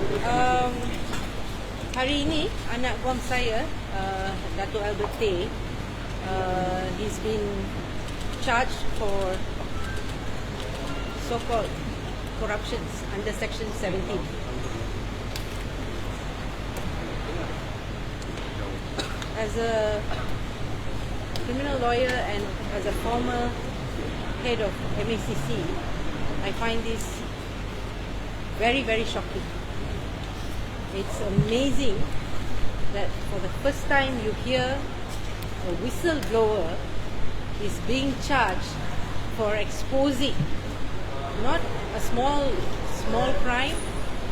Um, hari ini anak guam saya, uh, Dato' Albert Tay, uh, he's been charged for so-called corruptions under Section 17. As a criminal lawyer and as a former head of MACC, I find this very, very shocking. It's amazing that for the first time you hear a whistleblower is being charged for exposing not a small small crime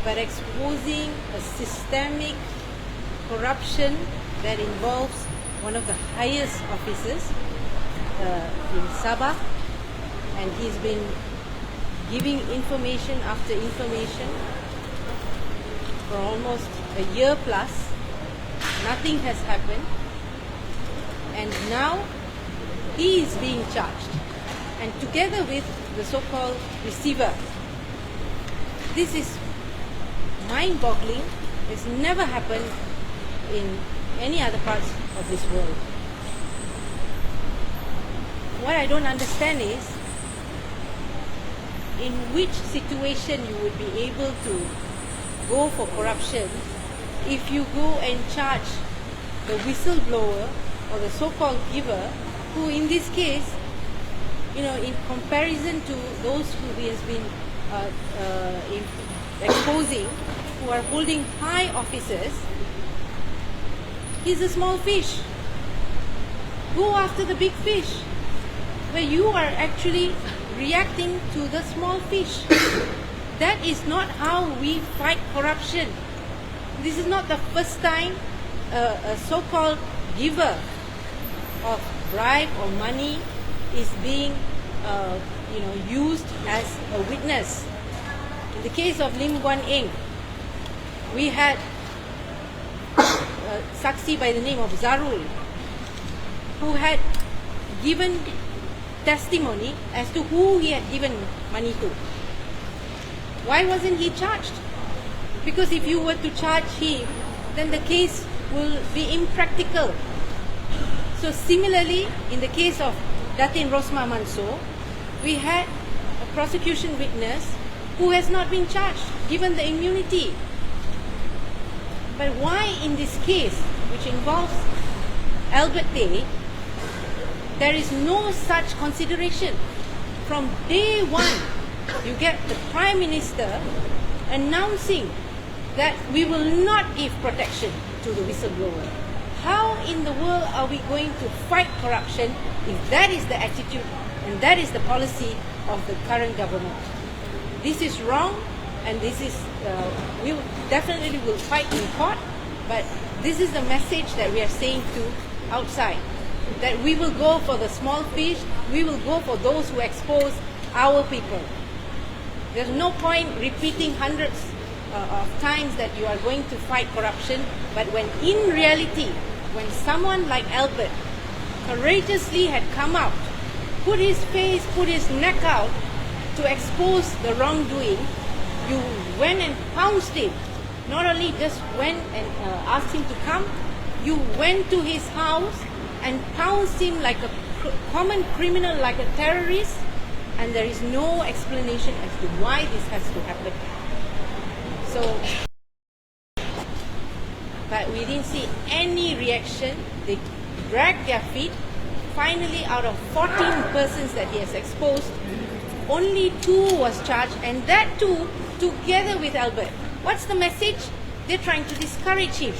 but exposing a systemic corruption that involves one of the highest officers uh, in Sabah. And he's been giving information after information for almost a year plus. Nothing has happened. And now he is being charged. And together with the so called receiver. This is mind boggling. It's never happened in any other parts of this world. What I don't understand is in which situation you would be able to go for corruption if you go and charge the whistleblower or the so-called giver who in this case you know in comparison to those who he has been uh, uh, in exposing who are holding high offices he's a small fish go after the big fish where you are actually reacting to the small fish. That is not how we fight corruption. This is not the first time uh, a so-called giver of bribe or money is being, uh, you know, used as a witness. In the case of Lim Guan Eng, we had a saksi by the name of Zarul, who had given testimony as to who he had given money to. Why wasn't he charged? Because if you were to charge him, then the case will be impractical. So similarly, in the case of Datin Rosma Manso, we had a prosecution witness who has not been charged, given the immunity. But why in this case, which involves Albert Day, there is no such consideration. From day one, you get the Prime Minister announcing that we will not give protection to the whistleblower. How in the world are we going to fight corruption if that is the attitude and that is the policy of the current government? This is wrong and this is, uh, we definitely will fight in court, but this is the message that we are saying to outside that we will go for the small fish, we will go for those who expose our people. There's no point repeating hundreds uh, of times that you are going to fight corruption, but when in reality, when someone like Albert courageously had come out, put his face, put his neck out to expose the wrongdoing, you went and pounced him. Not only just went and uh, asked him to come, you went to his house and pounced him like a common criminal, like a terrorist, and there is no explanation as to why this has to happen. So, but we didn't see any reaction. They dragged their feet. Finally, out of 14 persons that he has exposed, only two was charged, and that two together with Albert. What's the message? They're trying to discourage him.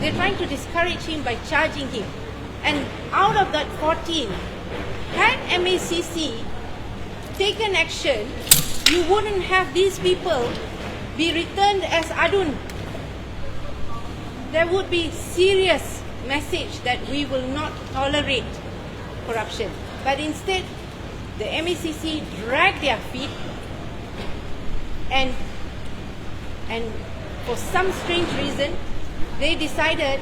They're trying to discourage him by charging him. And out of that 14, had MACC taken action, you wouldn't have these people be returned as Adun. There would be serious message that we will not tolerate corruption. But instead, the MACC dragged their feet and and for some strange reason, they decided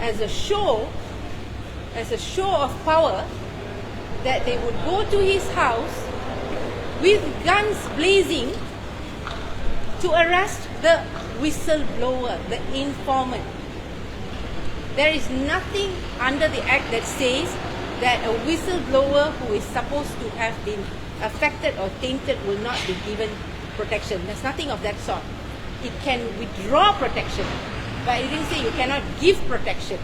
as a show as a show of power that they would go to his house with guns blazing to arrest the whistleblower, the informant. There is nothing under the act that says that a whistleblower who is supposed to have been affected or tainted will not be given protection. There's nothing of that sort. It can withdraw protection, but it didn't say you cannot give protection.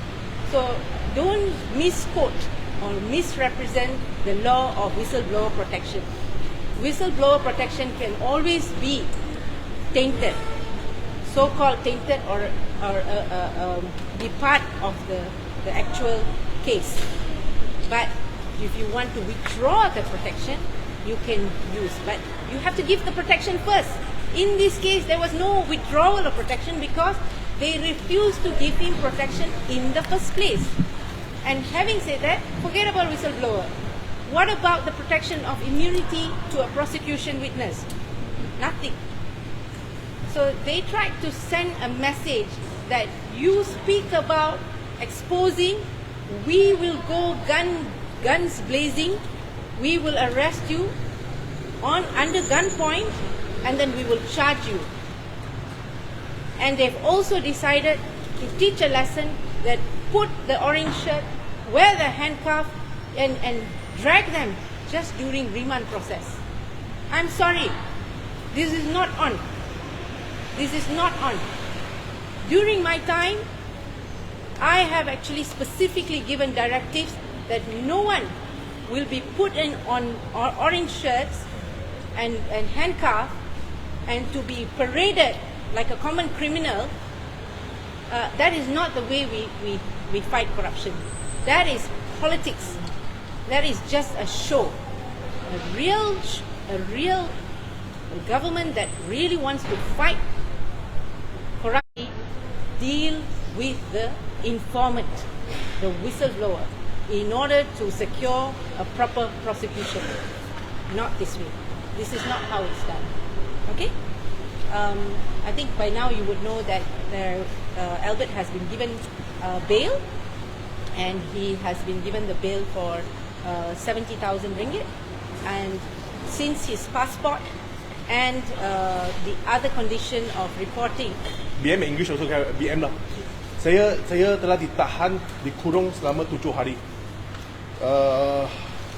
So don't misquote or misrepresent the law of whistleblower protection. Whistleblower protection can always be tainted, so-called tainted or, or uh, uh, um, be part of the, the actual case. But if you want to withdraw the protection, you can use. But you have to give the protection first. In this case, there was no withdrawal of protection because they refused to give him protection in the first place. And having said that, forget about whistleblower. What about the protection of immunity to a prosecution witness? Nothing. So they tried to send a message that you speak about exposing, we will go gun guns blazing, we will arrest you on under gunpoint, and then we will charge you. And they've also decided to teach a lesson that put the orange shirt, wear the handcuff, and, and drag them just during remand process. I'm sorry, this is not on. This is not on. During my time, I have actually specifically given directives that no one will be put in on orange shirts and, and handcuffed and to be paraded like a common criminal. Uh, that is not the way we, we, we fight corruption. That is politics. That is just a show. A real, a real government that really wants to fight corruption deal with the informant, the whistleblower, in order to secure a proper prosecution. Not this way. This is not how it's done. Okay? Um, I think by now you would know that there, uh, Albert has been given uh, bail, and he has been given the bail for uh, 70,000 ringgit. And since his passport and uh, the other condition of reporting BM English also BM lah. Saya saya telah ditahan dikurung selama tujuh hari. Uh,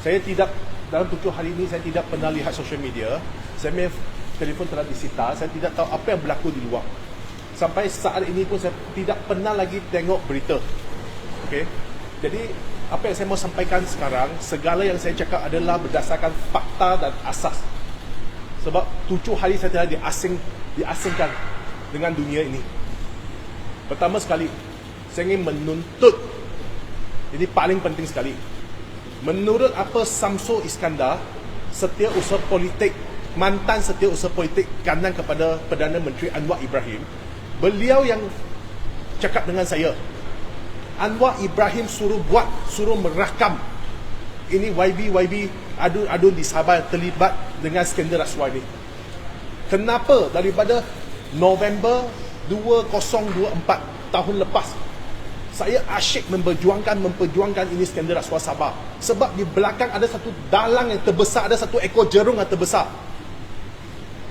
saya tidak dalam tujuh hari ini saya tidak pernah lihat social media. Saya punya telefon telah disita. Saya tidak tahu apa yang berlaku di luar. Sampai saat ini pun saya tidak pernah lagi tengok berita. Okay. Jadi apa yang saya mau sampaikan sekarang, segala yang saya cakap adalah berdasarkan fakta dan asas. Sebab tujuh hari saya telah diasing, diasingkan dengan dunia ini. Pertama sekali, saya ingin menuntut, ini paling penting sekali. Menurut apa Samsul Iskandar, setiausaha politik, mantan setiausaha politik kanan kepada Perdana Menteri Anwar Ibrahim, beliau yang cakap dengan saya, Anwar Ibrahim suruh buat, suruh merakam. Ini YB YB adun-adun di Sabah yang terlibat dengan skandal rasuah ini. Kenapa? Daripada November 2024 tahun lepas saya asyik memperjuangkan memperjuangkan ini skandal rasuah Sabah. Sebab di belakang ada satu dalang yang terbesar ada satu ekor jerung yang terbesar.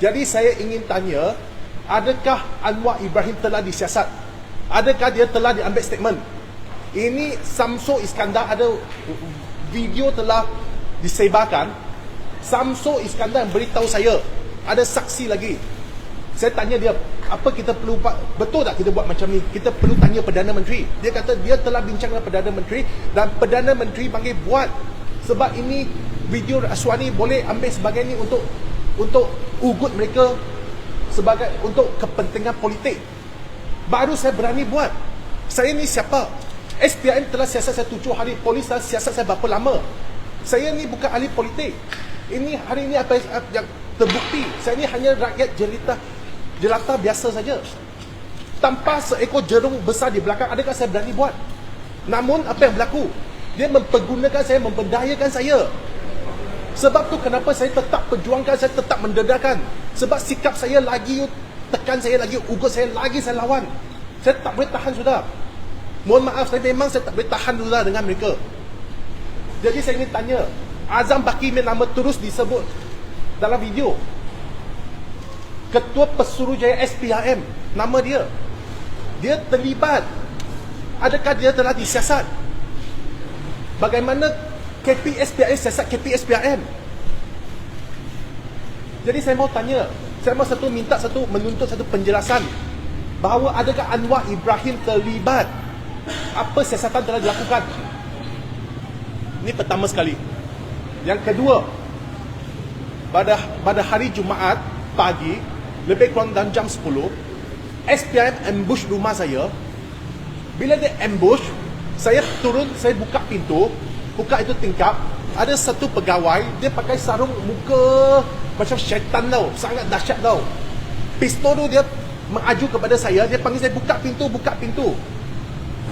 Jadi saya ingin tanya adakah Anwar Ibrahim telah disiasat? Adakah dia telah diambil statement ini Samsul Iskandar ada video telah disebarkan. Samsul Iskandar beritahu saya ada saksi lagi. Saya tanya dia apa kita perlu betul tak kita buat macam ni? Kita perlu tanya Perdana Menteri. Dia kata dia telah bincang dengan Perdana Menteri dan Perdana Menteri panggil buat. Sebab ini video rasuah ni boleh ambil sebagai ni untuk untuk ugut mereka sebagai untuk kepentingan politik. Baru saya berani buat. Saya ni siapa SPM telah siasat saya tujuh hari polis telah siasat saya berapa lama. Saya ni bukan ahli politik. Ini hari ini apa yang terbukti saya ni hanya rakyat jelita jelata biasa saja. Tanpa seekor jerung besar di belakang adakah saya berani buat? Namun apa yang berlaku? Dia mempergunakan saya memperdayakan saya. Sebab tu kenapa saya tetap perjuangkan saya tetap mendedakan sebab sikap saya lagi tekan saya lagi ugut saya lagi saya lawan. Saya tak boleh tahan sudah mohon maaf saya memang saya tak boleh tahan sudah dengan mereka. Jadi saya ingin tanya Azam Baki nama terus disebut dalam video. Ketua Pesuruhjaya SPRM Nama dia. Dia terlibat. Adakah dia telah disiasat? Bagaimana KPSPRM siasat KPSPRM Jadi saya mau tanya Saya mau satu minta satu Menuntut satu penjelasan. Bahawa adakah Anwar Ibrahim terlibat Apa siasatan telah dilakukan? Ini pertama sekali. Yang kedua pada pada hari Jumaat pagi lebih kurang dalam jam 10 SPM ambush rumah saya. Bila dia ambush saya turun saya buka pintu buka itu tingkap ada satu pegawai dia pakai sarung muka macam syaitan tau sangat dahsyat tau. Pistol tu dia mengaju kepada saya dia panggil saya buka pintu buka pintu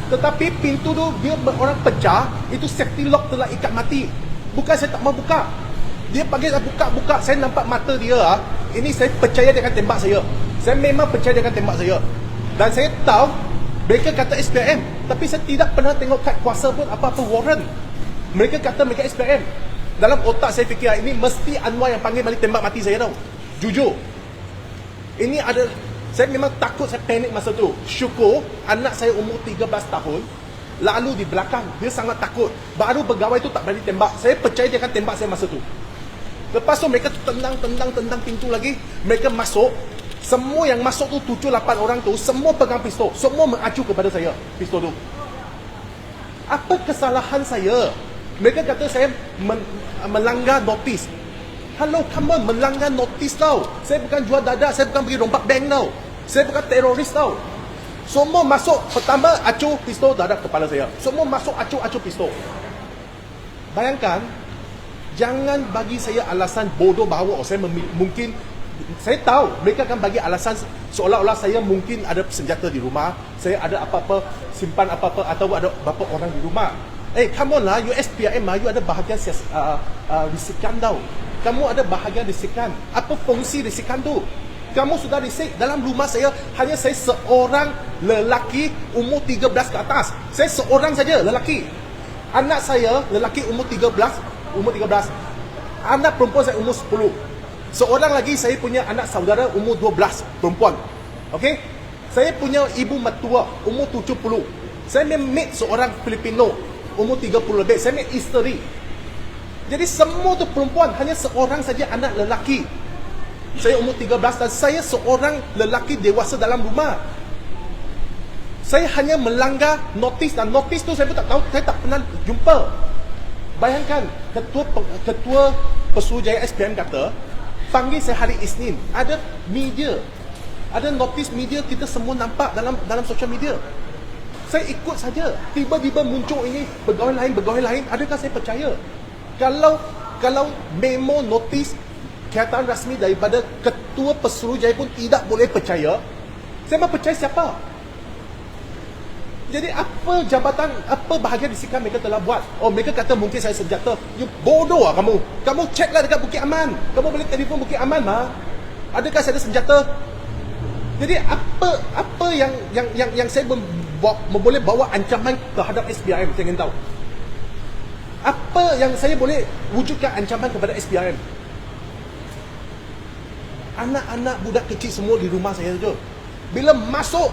tetapi pintu tu dia orang pecah itu safety lock telah ikat mati. Bukan saya tak mau buka. Dia panggil saya buka-buka Saya nampak mata dia ah. Ini saya percaya akan tembak saya. Saya memang percaya akan tembak saya. Dan saya tahu Mereka kata SPM Tapi saya tidak pernah tengok kad kuasa pun Apa-apa warrant. Mereka kata mereka SPM Dalam otak saya fikir ah, Ini mesti Anwar yang panggil balik tembak mati saya tau. Jujur. Ini ada Saya memang takut Saya panik masa tu Syukur Anak saya umur 13 tahun Lalu di belakang Dia sangat takut Baru pegawai tu tak berani tembak Saya percaya dia akan tembak saya masa tu Lepas tu mereka tendang, tendang, tendang pintu lagi. Mereka masuk. Semua yang masuk tu tujuh lapan orang tu semua pegang pistol. Semua mengacu kepada saya pistol tu. Apa kesalahan saya? Mereka kata saya men, melanggar notis. Hello, come on, melanggar notis tau. Saya bukan jual dada, saya bukan pergi rompak bank tau. Saya bukan teroris tau. Semua masuk, pertama acu pistol dada kepala saya. Semua masuk acu-acu pistol. Bayangkan, jangan bagi saya alasan bodoh bahawa oh, saya mungkin saya tahu mereka akan bagi alasan seolah-olah saya mungkin ada senjata di rumah, saya ada apa-apa simpan apa-apa atau ada beberapa orang di rumah. Eh, hey, come on lah, USPM lah, you ada bahagian uh, uh, risikan tau. Kamu ada bahagian risikan. Apa fungsi risikan tu? Kamu sudah risik dalam rumah saya hanya saya seorang lelaki umur 13 ke atas. Saya seorang saja lelaki. Anak saya lelaki umur 13 umur 13 Anak perempuan saya umur 10 Seorang lagi saya punya anak saudara umur 12 Perempuan Okay Saya punya ibu mertua umur 70 Saya meet seorang Filipino Umur 30 lebih Saya meet isteri Jadi semua tu perempuan Hanya seorang saja anak lelaki. Saya umur 13 Dan saya seorang lelaki dewasa dalam rumah. Saya hanya melanggar notis dan notis tu saya pun tak tahu saya tak pernah jumpa. Bayangkan ketua ketua Pesuruhjaya SPM kata panggil saya hari Isnin. Ada media ada notis media kita semua nampak dalam dalam social media. Saya ikut saja. Tiba-tiba muncul ini pegawai lain pegawai lain. Adakah saya percaya kalau kalau memo notis kenyataan rasmi daripada ketua Pesuruhjaya pun tidak boleh percaya saya mau percaya siapa jadi apa jabatan, apa bahagian disikan mereka telah buat? Oh mereka kata mungkin saya senjata. You bodoh lah kamu. Kamu ceklah dekat Bukit Aman. Kamu boleh telefon Bukit Aman mah. Adakah saya ada senjata? Jadi apa apa yang yang yang yang saya boleh bawa ancaman terhadap SPRM saya ingin tahu. Apa yang saya boleh wujudkan ancaman kepada SPRM? Anak-anak budak kecil semua di rumah saya saja. Bila masuk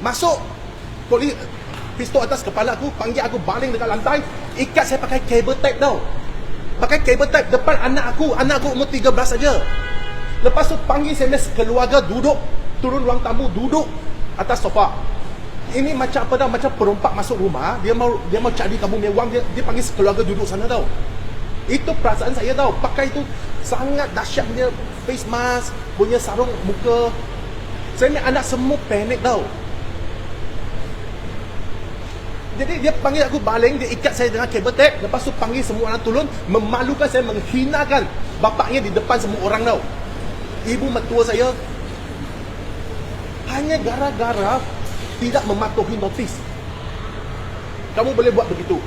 masuk polis pistol atas kepala aku panggil aku baling dekat lantai ikat saya pakai cable tape tau pakai cable tape depan anak aku anak aku umur 13 saja lepas tu panggil saya keluarga duduk turun ruang tamu duduk atas sofa ini macam apa dah macam perompak masuk rumah dia mau dia mau cari kamu punya wang dia dia panggil keluarga duduk sana tau. Itu perasaan saya tau. Pakai itu sangat dahsyat punya face mask punya sarung muka. Saya ni anak semua panik tau. Jadi dia panggil aku baling, dia ikat saya dengan kabel tape, lepas tu panggil semua orang turun, memalukan saya, menghinakan bapaknya di depan semua orang tau. Ibu mertua saya hanya gara-gara tidak mematuhi notis. Kamu boleh buat begitu.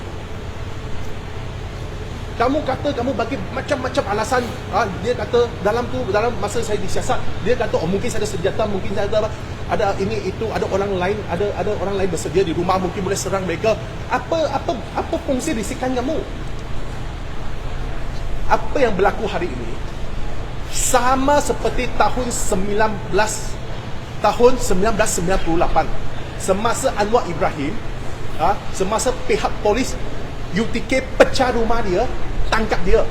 Kamu kata kamu bagi macam-macam alasan. Ha, dia kata dalam tu dalam masa saya disiasat, dia kata oh mungkin saya ada senjata, mungkin saya ada ada ini itu ada orang lain ada ada orang lain bersedia di rumah mungkin boleh serang mereka apa apa apa fungsi risikan kamu apa yang berlaku hari ini sama seperti tahun 19 tahun 1998 semasa Anwar Ibrahim ha, semasa pihak polis UTK pecah rumah dia tangkap dia.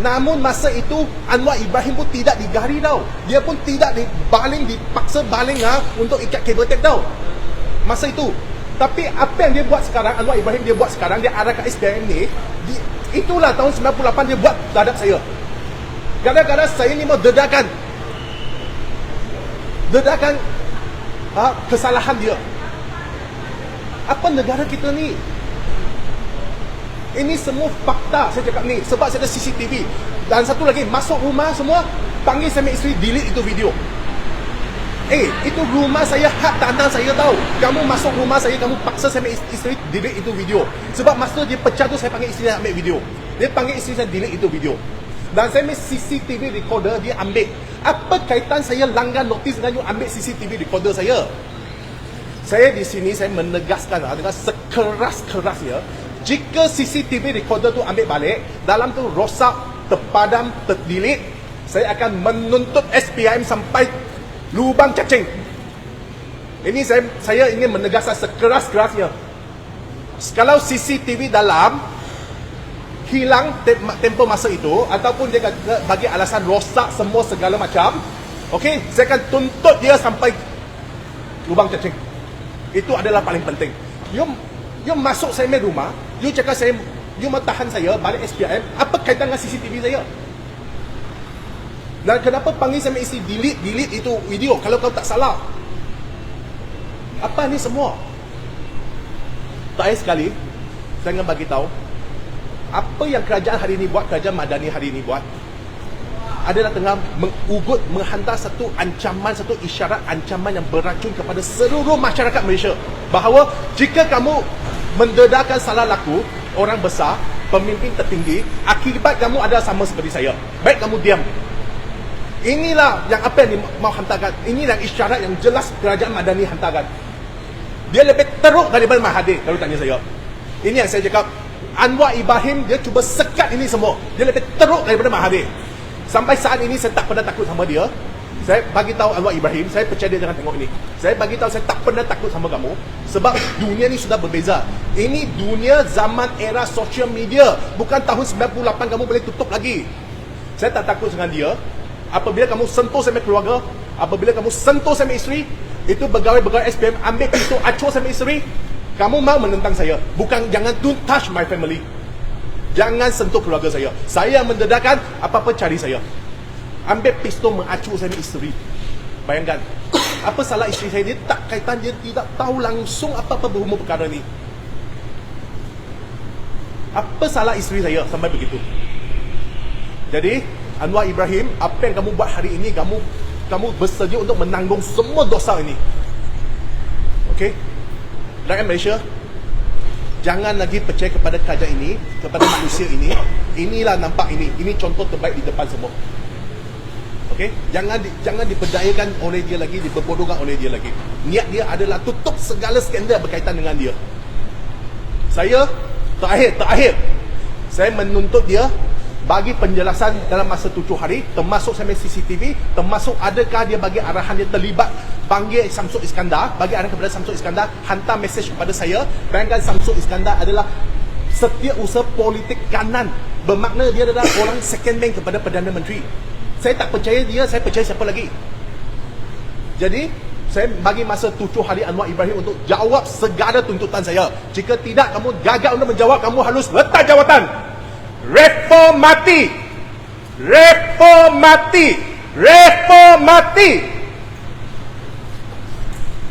Namun masa itu Anwar Ibrahim pun tidak digari tau. Dia pun tidak dibaling dipaksa baling ha, untuk ikat kabel tape tau. Masa itu. Tapi apa yang dia buat sekarang Anwar Ibrahim dia buat sekarang dia arahkan SPM ni di, itulah tahun 98 dia buat terhadap saya. Kadang-kadang saya ni mau dedakan. Dedakan ha, kesalahan dia apa negara kita ni ini semua fakta saya cakap ni sebab saya ada CCTV dan satu lagi masuk rumah semua panggil saya isteri delete itu video Eh, itu rumah saya, hak tanah saya tahu. Kamu masuk rumah saya, kamu paksa saya isteri delete itu video. Sebab masa dia pecah tu, saya panggil isteri saya ambil video. Dia panggil isteri saya delete itu video. Dan saya ambil CCTV recorder, dia ambil. Apa kaitan saya langgar notis dengan you ambil CCTV recorder saya? Saya di sini, saya menegaskan ah, dengan sekeras-keras ya. Jika CCTV recorder tu ambil balik, dalam tu rosak, terpadam, terdelete, saya akan menuntut SPIM sampai lubang cacing. Ini saya saya ingin menegaskan sekeras-kerasnya. Kalau CCTV dalam hilang tempo masa itu ataupun dia bagi alasan rosak semua segala macam, okey, saya akan tuntut dia sampai lubang cacing. Itu adalah paling penting. You you masuk saya main rumah, you cakap saya you mau tahan saya balik SPM, apa kaitan dengan CCTV saya? Dan kenapa panggil saya isi delete delete itu video kalau kau tak salah? Apa ni semua? Terakhir sekali, saya ingin bagi tahu apa yang kerajaan hari ini buat, kerajaan Madani hari ini buat adalah tengah mengugut, menghantar satu ancaman, satu isyarat ancaman yang beracun kepada seluruh masyarakat Malaysia bahawa jika kamu mendedakan salah laku orang besar, pemimpin tertinggi, akibat kamu adalah sama seperti saya. Baik kamu diam, Inilah yang apa yang mau hantarkan. Inilah isyarat yang jelas kerajaan Madani hantarkan. Dia lebih teruk daripada Mahathir kalau tanya saya. Ini yang saya cakap. Anwar Ibrahim dia cuba sekat ini semua. Dia lebih teruk daripada Mahathir. Sampai saat ini saya tak pernah takut sama dia. Saya bagi tahu Anwar Ibrahim, saya percaya dia jangan tengok ini. Saya bagi tahu saya tak pernah takut sama kamu sebab dunia ni sudah berbeza. Ini dunia zaman era social media, bukan tahun 98 kamu boleh tutup lagi. Saya tak takut dengan dia, apabila kamu sentuh sama keluarga, apabila kamu sentuh sama isteri, itu pegawai-pegawai SPM ambil pintu acuh sama isteri, kamu mau menentang saya. Bukan jangan don't touch my family. Jangan sentuh keluarga saya. Saya mendedakan apa-apa cari saya. Ambil pistol mengacuh sama isteri. Bayangkan. Apa salah isteri saya? Dia tak kaitan, dia tidak tahu langsung apa-apa berhubung perkara ni. Apa salah isteri saya sampai begitu? Jadi, Anwar Ibrahim, apa yang kamu buat hari ini, kamu kamu bersedia untuk menanggung semua dosa ini. Okey? Rakyat Malaysia, jangan lagi percaya kepada kerajaan ini, kepada manusia ini. Inilah nampak ini. Ini contoh terbaik di depan semua. Okey? Jangan di, jangan diperdayakan oleh dia lagi, diberbodohkan oleh dia lagi. Niat dia adalah tutup segala skandal berkaitan dengan dia. Saya terakhir, terakhir. Saya menuntut dia bagi penjelasan dalam masa tujuh hari termasuk sampai CCTV termasuk adakah dia bagi arahan dia terlibat panggil Samsung Iskandar bagi arahan kepada Samsung Iskandar hantar mesej kepada saya. Bayangkan Samsung Iskandar adalah setiap usaha politik kanan. Bermakna dia adalah orang second man kepada Perdana Menteri. Saya tak percaya dia saya percaya siapa lagi. Jadi saya bagi masa tujuh hari Anwar Ibrahim untuk jawab segala tuntutan saya. Jika tidak kamu gagal untuk menjawab kamu harus letak jawatan reformati. Reformati. Reformati